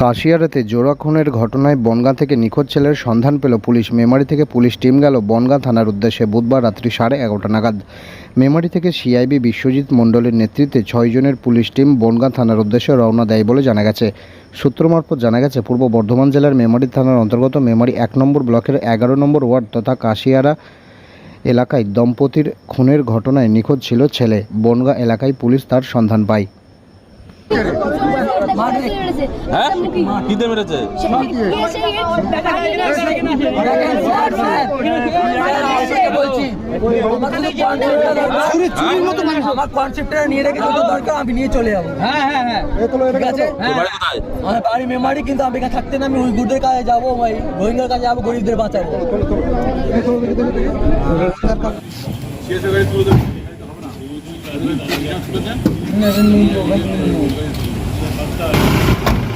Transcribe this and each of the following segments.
কাশিয়ারাতে জোড়া খুনের ঘটনায় বনগাঁ থেকে নিখোঁজ ছেলের সন্ধান পেল পুলিশ। মেমারি থেকে পুলিশ টিম গেল বনগাঁ থানার উদ্দেশ্যে বুধবার রাত্রি সাড়ে এগারোটা নাগাদ। মেমারি থেকে সিআইবি বিশ্বজিৎ মণ্ডলের নেতৃত্বে ছয়জনের পুলিশ টিম বনগাঁ থানার উদ্দেশ্যে রওনা দেয় বলে জানা গেছে। সূত্র মারফত জানা গেছে, পূর্ব বর্ধমান জেলার মেমারি থানার অন্তর্গত মেমারি এক নম্বর ব্লকের এগারো নম্বর ওয়ার্ড তথা কাশিয়ারা এলাকায় দম্পতির খুনের ঘটনায় নিখোঁজ ছিল ছেলে। বনগাঁ এলাকায় পুলিশ তার সন্ধান পায়। হ্যাঁ কিতে মেরেছে আমার কনসেপ্টটা নিয়ে রেখে দরকার আমি নিয়ে চলে যাব হ্যাঁ হ্যাঁ হ্যাঁ ঠিক আছে বাড়ি আমার বাড়ি মেমারি কিন্তু আমি এখানে থাকতে না আমি উইগুরদের কাছে যাব ভাই রোহিঙ্গার কাছে যাব গরিবদের বাঁচাবো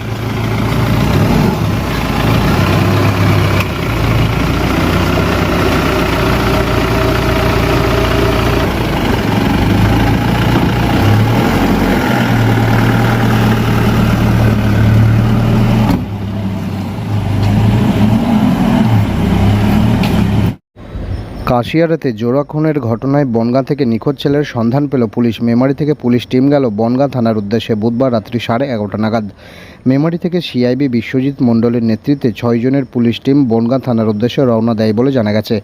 কাশিয়ারাতে জোড়া খুনের ঘটনায় বনগাঁ থেকে নিখোঁজ ছেলের সন্ধান পেল পুলিশ। মেমারি থেকে পুলিশ টিম গেল বনগাঁ থানার উদ্দেশ্যে বুধবার রাত্রি সাড়ে এগারোটা নাগাদ। মেমারি থেকে সিআইবি বিশ্বজিৎ মণ্ডলের নেতৃত্বে ছয়জনের পুলিশ টিম বনগাঁ থানার উদ্দেশ্যে রওনা দেয় বলে জানা গেছে।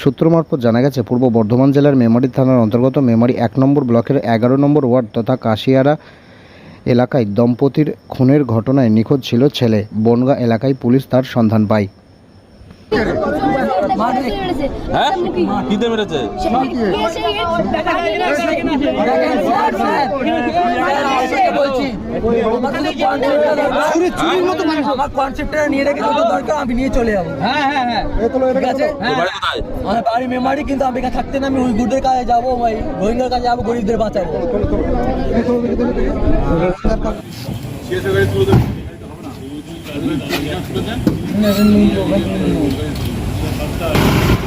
সূত্র মারফত জানা গেছে, পূর্ব বর্ধমান জেলার মেমারি থানার অন্তর্গত মেমারি এক নম্বর ব্লকের এগারো নম্বর ওয়ার্ড তথা কাশিয়ারা এলাকায় দম্পতির খুনের ঘটনায় নিখোঁজ ছিল ছেলে। বনগাঁ এলাকায় পুলিশ তার সন্ধান পায়। হ্যাঁ? কিতে মেরেছে? আমার কনসেপ্টটা নিয়ে রেখে যত দরকার আমি নিয়ে চলে যাব। হ্যাঁ হ্যাঁ হ্যাঁ। ঠিক আছে তোর বাড়ি কোথায়? আমার বাড়ি মেমারি কিন্তু আমি এখানে থাকতে না আমি উইগুরদের কাছে যাব ভাই রোহিঙ্গার কাছে যাব গরিবদের বাঁচাবো। তুলে the